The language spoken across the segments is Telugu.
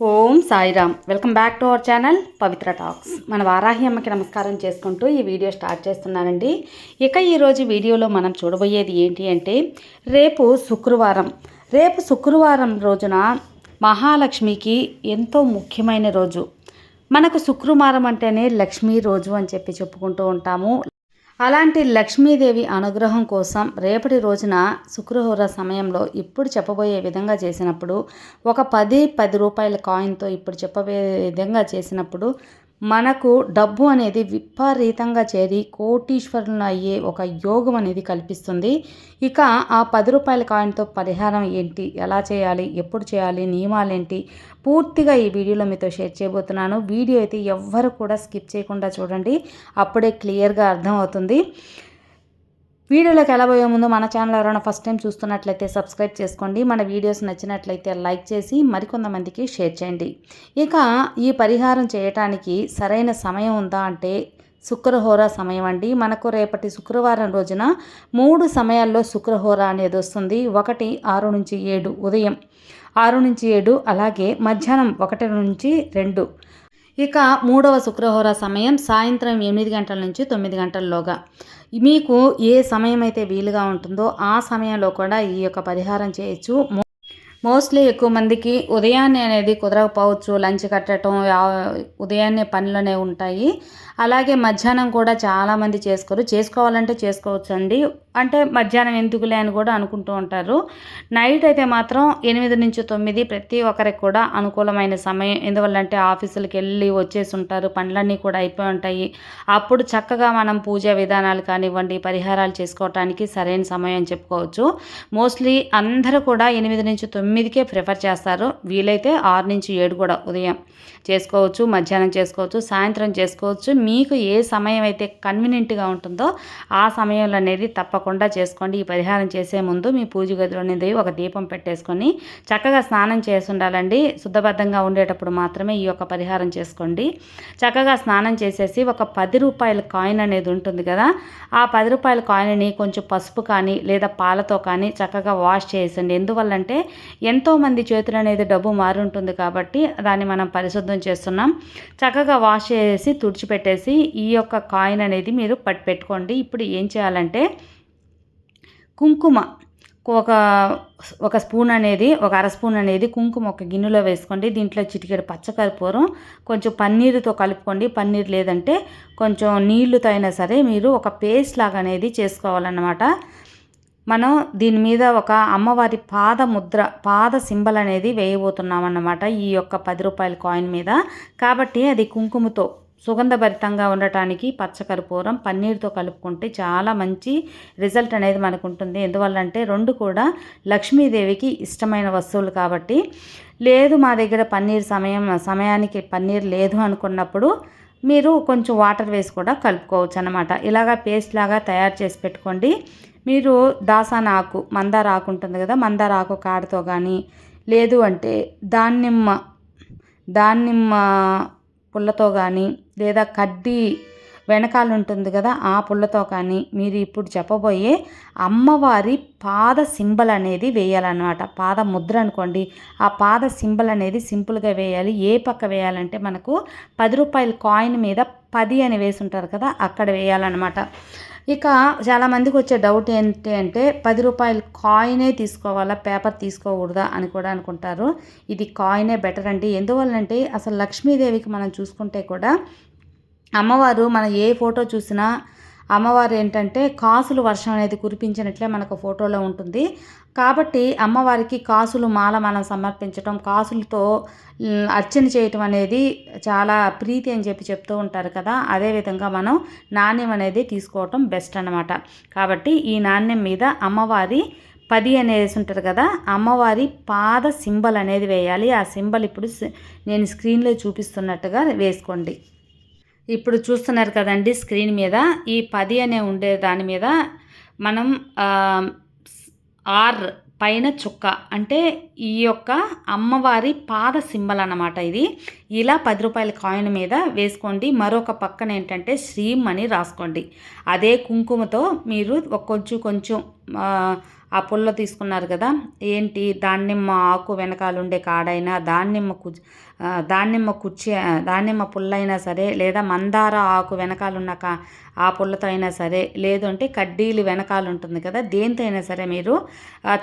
Om Sairam. Welcome back to our channel Pavitra talks. మన వారాహి అమ్మకి నమస్కారం చేసుకుంటూ ఈ వీడియో స్టార్ట్ చేస్తున్నానండి. ఇక ఈరోజు వీడియోలో మనం చూడబోయేది ఏంటి అంటే రేపు శుక్రవారం. రేపు శుక్రవారం రోజున మహాలక్ష్మికి ఎంతో ముఖ్యమైన రోజు. మనకు శుక్రవారం అంటేనే లక్ష్మీ రోజు అని చెప్పి చెప్పుకుంటూ ఉంటాము. అలాంటి లక్ష్మీదేవి అనుగ్రహం కోసం రేపటి రోజున శుక్రహోర సమయంలో ఇప్పుడు చెప్పబోయే విధంగా చేసినప్పుడు ఒక పది పది రూపాయల కాయిన్తో ఇప్పుడు చెప్పబోయే విధంగా చేసినప్పుడు మనకు డబ్బు అనేది విపరీతంగా చేరి కోటీశ్వరులను అయ్యే ఒక యోగం అనేది కల్పిస్తుంది. ఇక ఆ పది రూపాయల కాయిన్తో పరిహారం ఏంటి? ఎలా చేయాలి? ఎప్పుడు చేయాలి? నియమాలు ఏంటి? పూర్తిగా ఈ వీడియోలో మీతో షేర్ చేయబోతున్నాను. వీడియో అయితే ఎవ్వరు కూడా స్కిప్ చేయకుండా చూడండి. అప్పుడే క్లియర్గా అర్థమవుతుంది. వీడియోలోకి వెళ్ళబోయే ముందు మన ఛానల్ ఎవరైనా ఫస్ట్ టైం చూస్తున్నట్లయితే సబ్స్క్రైబ్ చేసుకోండి. మన వీడియోస్ నచ్చినట్లయితే లైక్ చేసి మరికొంతమందికి షేర్ చేయండి. ఇక ఈ పరిహారం చేయటానికి సరైన సమయం ఉందా అంటే శుక్రహోర సమయం అండి. మనకు రేపటి శుక్రవారం రోజున మూడు సమయాల్లో శుక్రహోర అనేది వస్తుంది. ఒకటి ఆరు నుంచి ఏడు ఉదయం. ఆరు నుంచి ఏడు అలాగే మధ్యాహ్నం ఒకటి నుంచి రెండు. ఇక మూడవ శుక్రహోర సమయం సాయంత్రం ఎనిమిది గంటల నుంచి తొమ్మిది గంటల్లోగా. మీకు ఏ సమయం అయితే వీలుగా ఉంటుందో ఆ సమయంలో కూడా ఈ యొక్క పరిహారం చేయొచ్చు. మోస్ట్లీ ఎక్కువ మందికి ఉదయాన్నే అనేది కుదరకపోవచ్చు. లంచ్ కట్టడం ఉదయాన్నే పనులనే ఉంటాయి. అలాగే మధ్యాహ్నం కూడా చాలామంది చేసుకోరు. చేసుకోవాలంటే చేసుకోవచ్చు అండి. అంటే మధ్యాహ్నం ఎందుకులే అని కూడా అనుకుంటూ ఉంటారు. నైట్ అయితే మాత్రం ఎనిమిది నుంచి తొమ్మిది ప్రతి ఒక్కరికి కూడా అనుకూలమైన సమయం. ఎందువల్లంటే ఆఫీసులకు వెళ్ళి వచ్చేసి ఉంటారు. పనులన్నీ కూడా అయిపోయి ఉంటాయి. అప్పుడు చక్కగా మనం పూజా విధానాలు కానివ్వండి పరిహారాలు చేసుకోవటానికి సరైన సమయం అని చెప్పుకోవచ్చు. మోస్ట్లీ అందరూ కూడా ఎనిమిది నుంచి తొమ్మిది తొమ్మిదికే ప్రిఫర్ చేస్తారు. వీలైతే ఆరు నుంచి ఏడు కూడా ఉదయం చేసుకోవచ్చు మధ్యాహ్నం చేసుకోవచ్చు సాయంత్రం చేసుకోవచ్చు. మీకు ఏ సమయం అయితే కన్వీనియంట్గా ఉంటుందో ఆ సమయంలో అనేది తప్పకుండా చేసుకోండి. ఈ పరిహారం చేసే ముందు మీ పూజ గదిలో అనేది ఒక దీపం పెట్టేసుకొని చక్కగా స్నానం చేసి ఉండాలండి. శుద్ధబద్ధంగా ఉండేటప్పుడు మాత్రమే ఈ యొక్క పరిహారం చేసుకోండి. చక్కగా స్నానం చేసేసి ఒక పది రూపాయల కాయిన్ అనేది ఉంటుంది కదా ఆ పది రూపాయల కాయిన్ని కొంచెం పసుపు కానీ లేదా పాలతో కానీ చక్కగా వాష్ చేసండి ఎందువల్లంటే ఎంతోమంది చేతులు అనేది డబ్బు మారుంటుంది కాబట్టి దాన్ని మనం పరిశుద్ధం చేస్తున్నాం. చక్కగా వాష్ చేసి తుడిచిపెట్టేసి ఈ యొక్క కాయిన్ అనేది మీరు పట్టి పెట్టుకోండి. ఇప్పుడు ఏం చేయాలంటే కుంకుమ ఒక ఒక స్పూన్ అనేది ఒక అర స్పూన్ అనేది కుంకుమ ఒక గిన్నెలో వేసుకోండి. దీంట్లో చిటికెడు పచ్చకర్పూరం కొంచెం పన్నీరుతో కలుపుకోండి. పన్నీర్ లేదంటే కొంచెం నీళ్ళుతో అయినా సరే మీరు ఒక పేస్ట్ లాగా అనేది చేసుకోవాలన్నమాట. మనం దీని మీద ఒక అమ్మవారి పాద ముద్ర పాద సింబల్ అనేది వేయబోతున్నాం అన్నమాట ఈ యొక్క పది రూపాయల కాయిన్ మీద. కాబట్టి అది కుంకుమతో సుగంధభరితంగా ఉండటానికి పచ్చకర్పూరం పన్నీర్తో కలుపుకుంటే చాలా మంచి రిజల్ట్ అనేది మనకు ఉంటుంది ఎందువల్లంటే రెండు కూడా లక్ష్మీదేవికి ఇష్టమైన వస్తువులు కాబట్టి. లేదు మా దగ్గర పన్నీర్ సమయం సమయానికి పన్నీర్ లేదు అనుకున్నప్పుడు మీరు కొంచెం వాటర్ వేసి కూడా కలుపుకోవచ్చు అనమాట ఇలాగా పేస్ట్ లాగా తయారు చేసి పెట్టుకోండి. మీరు దాసాన ఆకు మందార ఆకు ఉంటుంది కదా మందార ఆకు కాడతో కానీ లేదు అంటే దానిమ్మ దానిమ్మ పుల్లతో కానీ లేదా కడ్డీ వెనకాల ఉంటుంది కదా ఆ పుల్లతో కానీ మీరు ఇప్పుడు చెప్పబోయే అమ్మవారి పాద సింబల్ అనేది వేయాలన్నమాట. పాద ముద్ర అనుకోండి ఆ పాద సింబల్ అనేది సింపుల్గా వేయాలి. ఏ పక్క వేయాలంటే మనకు పది రూపాయల కాయిన్ మీద పది అని వేసి ఉంటారు కదా అక్కడ వేయాలన్నమాట. ఇక చాలామందికి వచ్చే డౌట్ ఏంటి అంటే పది రూపాయల కాయినే తీసుకోవాలా పేపర్ తీసుకోకూడదా అని కూడా అనుకుంటారు. ఇది కాయినే బెటర్ అండి. ఎందువల్లంటే అసలు లక్ష్మీదేవికి మనం చూసుకుంటే కూడా అమ్మవారు మన ఏ ఫోటో చూసినా అమ్మవారు ఏంటంటే కాసులు వర్షం అనేది కురిపించినట్లే మనకు ఫోటోలో ఉంటుంది. కాబట్టి అమ్మవారికి కాసులు మాల మనం సమర్పించటం కాసులతో అర్చన చేయటం అనేది చాలా ప్రీతి అని చెప్పి చెప్తూ ఉంటారు కదా. అదేవిధంగా మనం నాణ్యం అనేది తీసుకోవటం బెస్ట్ అనమాట కాబట్టి ఈ నాణ్యం మీద అమ్మవారి పది అనేది ఉంటుంది కదా అమ్మవారి పాద సింబల్ అనేది వేయాలి. ఆ సింబల్ ఇప్పుడు నేను స్క్రీన్లో చూపిస్తున్నట్టుగా వేసుకోండి. ఇప్పుడు చూస్తున్నారు కదండి స్క్రీన్ మీద. ఈ పది అనే ఉండే దాని మీద మనం ఆర్ పైన చుక్క అంటే ఈ యొక్క అమ్మవారి పాద సింబల్ అన్నమాట ఇది. ఇలా పది రూపాయల కాయిన్ మీద వేసుకోండి. మరొక పక్కన ఏంటంటే శ్రీం అని రాసుకోండి. అదే కుంకుమతో మీరు కొంచెం కొంచెం ఆ పుల్ల తీసుకున్నారు కదా ఏంటి? దానిమ్మ ఆకు వెనకాలుండే కాడైనా దానిమ్మ కు దానిమ్మ కుర్చీ దానిమ్మ పుల్లైనా సరే లేదా మందార ఆకు వెనకాలున్న కా ఆ పుల్లతో అయినా సరే లేదు అంటే కడ్డీలు వెనకాల ఉంటుంది కదా దేంతో అయినా సరే మీరు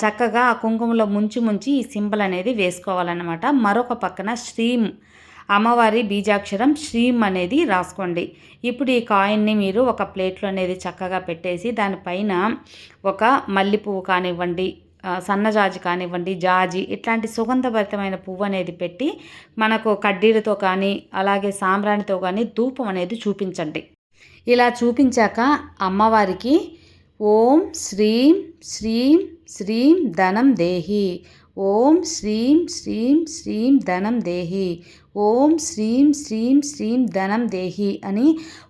చక్కగా ఆ కుంకుమలో ముంచి ముంచి ఈ సింబల్ అనేది వేసుకోవాలన్నమాట. మరొక పక్కన శ్రీం అమ్మవారి బీజాక్షరం శ్రీం అనేది రాసుకోండి. ఇప్పుడు ఈ కాయిన్ని మీరు ఒక ప్లేట్లో అనేది చక్కగా పెట్టేసి దానిపైన ఒక మల్లె పువ్వు కానివ్వండి సన్నజాజి కానివ్వండి జాజి ఇట్లాంటి సుగంధభరితమైన పువ్వు అనేది పెట్టి మనకు కడ్డీలతో కానీ అలాగే సాంబ్రాణితో కానీ ధూపం అనేది చూపించండి. ఇలా చూపించాక అమ్మవారికి ఓం శ్రీం శ్రీం శ్రీం ధనం దేహి. ఓం శ్రీం శ్రీం శ్రీం ధనం దేహి. ఓం శ్రీం శ్రీం శ్రీం ధనం దేహి అని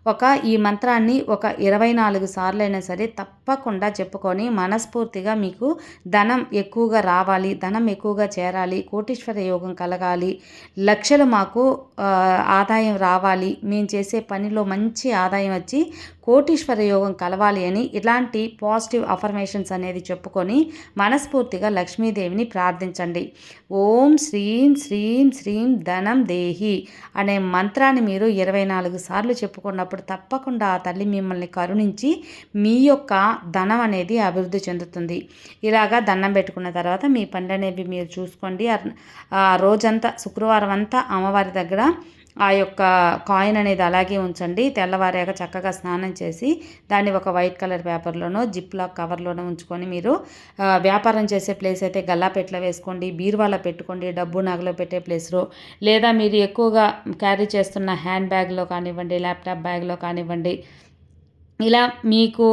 ఒక ఈ మంత్రాన్ని ఒక ఇరవై నాలుగు సార్లు అయినా సరే తప్పకుండా చెప్పుకొని మనస్ఫూర్తిగా మీకు ధనం ఎక్కువగా రావాలి ధనం ఎక్కువగా చేరాలి కోటీశ్వర యోగం కలగాలి లక్షలు మాకు ఆదాయం రావాలి మేము చేసే పనిలో మంచి ఆదాయం వచ్చి కోటీశ్వర యోగం కలవాలి అని ఇలాంటి పాజిటివ్ అఫర్మేషన్స్ అనేది చెప్పుకొని మనస్ఫూర్తిగా లక్ష్మీదేవిని ప్రార్థించండి. ఓం శ్రీం శ్రీం శ్రీం ధనం దేహి అనే మంత్రాన్ని మీరు ఇరవై నాలుగు సార్లు చెప్పుకున్నప్పుడు తప్పకుండా ఆ తల్లి మిమ్మల్ని కరుణించి మీ యొక్క ధనం అనేది అభివృద్ధి చెందుతుంది. ఇలాగా దండం పెట్టుకున్న తర్వాత మీ పనులు అనేవి మీరు చూసుకోండి. ఆ రోజంతా శుక్రవారం అంతా అమ్మవారి దగ్గర ఆ యొక్క కాయిన్ అనేది అలాగే ఉంచండి. తెల్లవారాక చక్కగా స్నానం చేసి దాన్ని ఒక వైట్ కలర్ పేపర్లోనో జిప్ లాక్ కవర్లోనో ఉంచుకొని మీరు వ్యాపారం చేసే ప్లేస్ అయితే గల్లాపెట్లో వేసుకోండి. బీరువాలో పెట్టుకోండి. డబ్బు నగలో పెట్టే ప్లేస్లో లేదా మీరు ఎక్కువగా క్యారీ చేస్తున్న హ్యాండ్ బ్యాగ్లో కానివ్వండి ల్యాప్టాప్ బ్యాగ్లో కానివ్వండి. ఇలా మీకు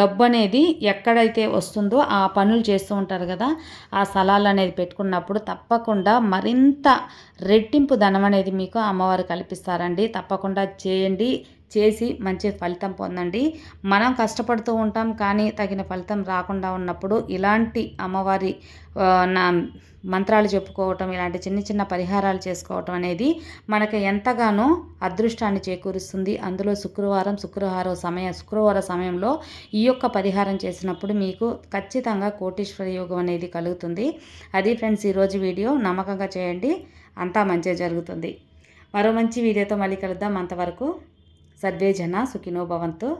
డబ్బు అనేది ఎక్కడైతే వస్తుందో ఆ పనులు చేస్తూ ఉంటారు కదా ఆ స్థలాలు అనేది పెట్టుకున్నప్పుడు తప్పకుండా మరింత రెట్టింపు ధనం అనేది మీకు అమ్మవారు కల్పిస్తారండి. తప్పకుండా చేయండి. చేసి మంచి ఫలితం పొందండి. మనం కష్టపడుతూ ఉంటాం కానీ తగిన ఫలితం రాకుండా ఉన్నప్పుడు ఇలాంటి అమ్మవారి నా మంత్రాలు చెప్పుకోవటం ఇలాంటి చిన్న చిన్న పరిహారాలు చేసుకోవటం అనేది మనకు ఎంతగానో అదృష్టాన్ని చేకూరుస్తుంది. అందులో శుక్రవారం శుక్రవారం సమయ శుక్రవార సమయంలో ఈ యొక్క పరిహారం చేసినప్పుడు మీకు ఖచ్చితంగా కోటీశ్వర యోగం అనేది కలుగుతుంది. అది ఫ్రెండ్స్ ఈరోజు వీడియో నమ్మకంగా చేయండి. అంతా మంచిగా జరుగుతుంది. మరో మంచి వీడియోతో మళ్ళీ కలుద్దాం. అంతవరకు సర్వే జన సుఖినో భవంతు.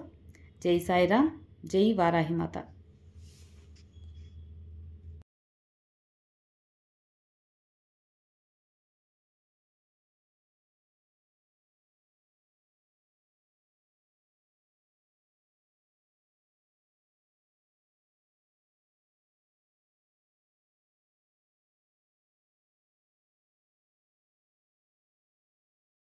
జై సాయిరామ్. జై వారాహిమాత.